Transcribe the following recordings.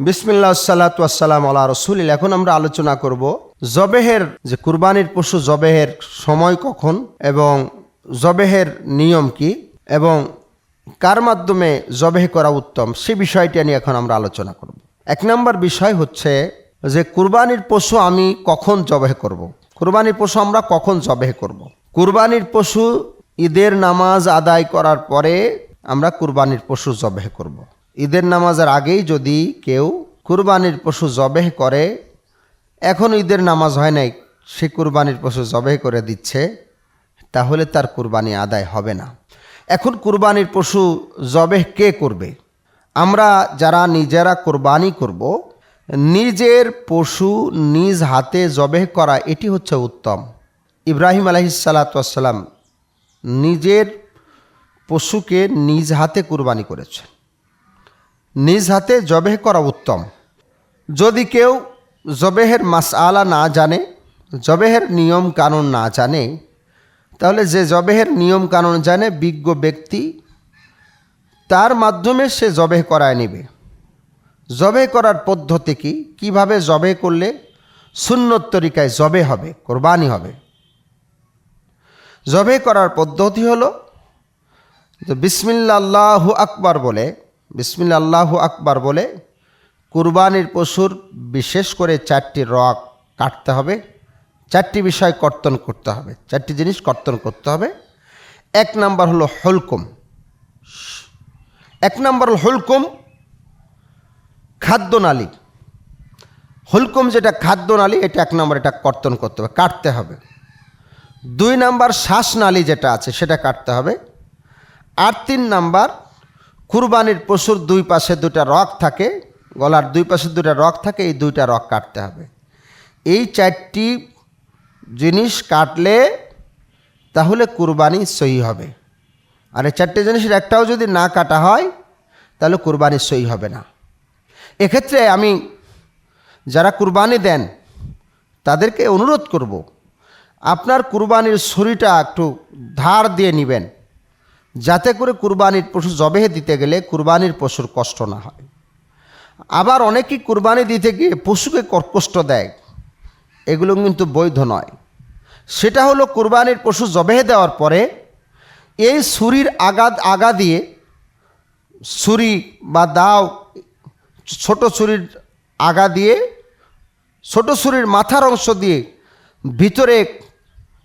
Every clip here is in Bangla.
বিসমিল্লা সাল্লাতাম আল্লাহ রসুল এখন আমরা আলোচনা করব জবেহের, যে কুরবানির পশু জবেহের সময় কখন এবং জবেহের নিয়ম কি এবং কার মাধ্যমে জবেহ করা উত্তম, সে বিষয়টা নিয়ে এখন আমরা আলোচনা করব এক নম্বর বিষয় হচ্ছে যে কুরবানির পশু আমি কখন জবেহ করব। কুরবানির পশু আমরা কখন জবেহ করব। কুরবানির পশু ঈদের নামাজ আদায় করার পরে আমরা কুরবানির পশু জবেহ করব। ঈদের নামাজের আগেই যদি কেউ কুরবানির পশু জবেহ করে, এখন ঈদের নামাজ হয় নাই, সে কুরবানির পশু জবেহ করে দিচ্ছে, তাহলে তার কুরবানি আদায় হবে না। এখন কুরবানির পশু জবেহ কে করবে? আমরা যারা নিজেরা কোরবানি করব, নিজের পশু নিজ হাতে জবেহ করা, এটি হচ্ছে উত্তম। ইব্রাহিম আলহিসাল্লাম নিজের পশুকে নিজ হাতে কুরবানি করেছেন। নিজ হাতে জবেহ করা উত্তম। যদি কেউ জবেহের মাসআলা না জানে, জবেহের নিয়ম কানুন না জানে, তাহলে যে জবেহের নিয়ম কানুন জানে বিজ্ঞ ব্যক্তি, তার মাধ্যমে সে জবেহ করায় নেবে। জবে করার পদ্ধতি কি? কীভাবে জবে করলে সুন্নত তরিকায় জবে হবে, কোরবানি হবে? জবে করার পদ্ধতি হলো বিসমিল্লা আল্লাহু আকবার বলে বিসমিল্লা আল্লাহু আকবার বলে, কুরবানির পশুর বিশেষ করে চারটি রক কাটতে হবে, চারটি বিষয় কর্তন করতে হবে, চারটি জিনিস কর্তন করতে হবে। এক নাম্বার হলো হলকুম। এক নাম্বার হল হলকুম খাদ্যনালী হলকুম যেটা খাদ্যনালী এটা এক নম্বর এটা কর্তন করতে হবে, কাটতে হবে। দুই নাম্বার শ্বাসনালী যেটা আছে, সেটা কাটতে হবে। আর তিন নাম্বার কুরবানির পশুর দুই পাশে দুটা রক থাকে, গলার দুই পাশে দুটা রক থাকে, এই দুইটা রক কাটতে হবে। এই চারটি জিনিস কাটলে তাহলে কুরবানি সহি হবে। আর এই চারটে জিনিসের একটাও যদি না কাটা হয়, তাহলে কুরবানি সহি হবে না। এক্ষেত্রে আমি যারা কুরবানি দেন, তাদেরকে অনুরোধ করব, আপনার কুরবানির ছুরিটা একটু ধার দিয়ে নেবেন। যাতে করে কুরবানির পশু জবেহে দিতে গেলে কুরবানির পশুর কষ্ট না হয়। আবার অনেকেই কুরবানি দিতে গিয়ে পশুকে কষ্ট দেয়, এগুলো কিন্তু বৈধ নয়। সেটা হলো কুরবানির পশু জবেহে দেওয়ার পরে এই ছুরির আগা আগা দিয়ে ছুরি বা দাও, ছোট ছুরির আগা দিয়ে ছোট ছুরির মাথার অংশ দিয়ে ভিতরে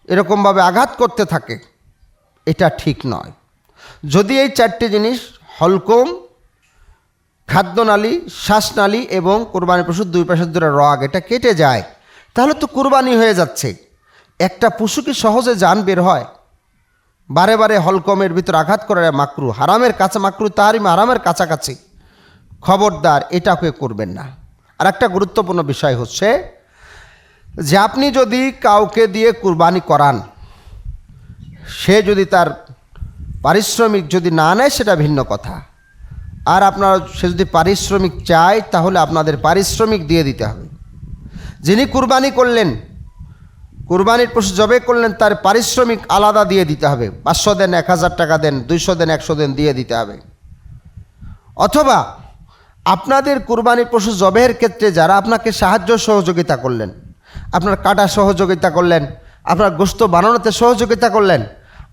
এরকমভাবে আঘাত করতে থাকে, এটা ঠিক নয়। যদি এই চারটি জিনিস হলকম, খাদ্যনালী, শ্বাসনালী এবং কোরবানি পশুর দুই পাশের দূরে রগ, এটা কেটে যায়, তাহলে তো কুরবানি হয়ে যাচ্ছে। একটা পশু কি সহজে যান বের হয়? বারে বারে হলকমের ভিতর আঘাত করে মাকরু, হারামের কাছে মাকরু তাহারিম হারামের কাছাকাছি। খবরদার, এটা এটাকে করবেন না। আর একটা গুরুত্বপূর্ণ বিষয় হচ্ছে যে আপনি যদি কাউকে দিয়ে কুরবানি করান, সে যদি তার পারিশ্রমিক যদি না নেয়, সেটা ভিন্ন কথা। আর আপনার, সে যদি পারিশ্রমিক চায়, তাহলে আপনাদের পারিশ্রমিক দিয়ে দিতে হবে। যিনি কুরবানি করলেন, কুরবানির পশু জবে করলেন, তার পারিশ্রমিক আলাদা দিয়ে দিতে হবে। পাঁচশো দেন, এক হাজার টাকা দেন, দুইশো দেন, একশো দেন দিয়ে দিতে হবে। অথবা আপনাদের কুরবানির পশু জবের ক্ষেত্রে যারা আপনাকে সাহায্য সহযোগিতা করলেন, আপনার কাটা সহযোগিতা করলেন, আপনার গোস্ত বানানোতে সহযোগিতা করলেন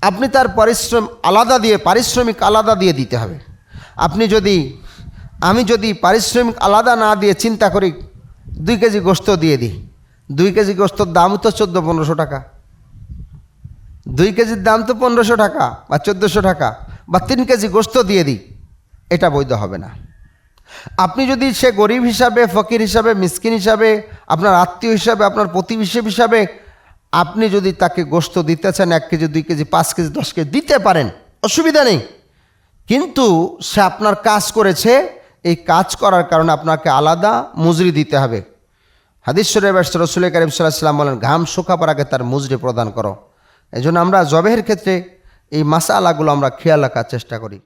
আপনি তার পরিশ্রম আলাদা দিয়ে, পারিশ্রমিক আলাদা দিয়ে দিতে হবে। আপনি যদি, আমি যদি পারিশ্রমিক আলাদা না দিয়ে চিন্তা করি, দুই কেজি গোস্ত দিয়ে দিই। দুই কেজি গোস্তর দাম তো চোদ্দ, পনেরোশো টাকা। দুই কেজির দাম তো পনেরোশো টাকা বা চোদ্দোশো টাকা বা তিন কেজি গোস্ত দিয়ে দিই, এটা বৈধ হবে না। আপনি যদি সে গরিব হিসাবে, ফকির হিসাবে, মিসকিন হিসাবে, আপনার আত্মীয় হিসাবে, আপনার প্রতিবেশী হিসাবে আপনি যদি তাকে গোস্ত দিতে চান, এক কেজি, দুই কেজি, পাঁচ কেজি, দশ কেজি, দিতে পারেন। অসুবিধা নেই। কিন্তু সে আপনার কাজ করেছে, এই কাজ করার কারণে আপনাকে আলাদা মজুরি দিতে হবে। হাদিশ্বরের ব্যস্ত রসুল করিম সাল্লাম বলেন, ঘাম শুকাবার আগে তার মজুরি প্রদান করো। এই আমরা জবেহের ক্ষেত্রে এই মাসালাগুলো আমরা খেয়াল রাখার চেষ্টা করি।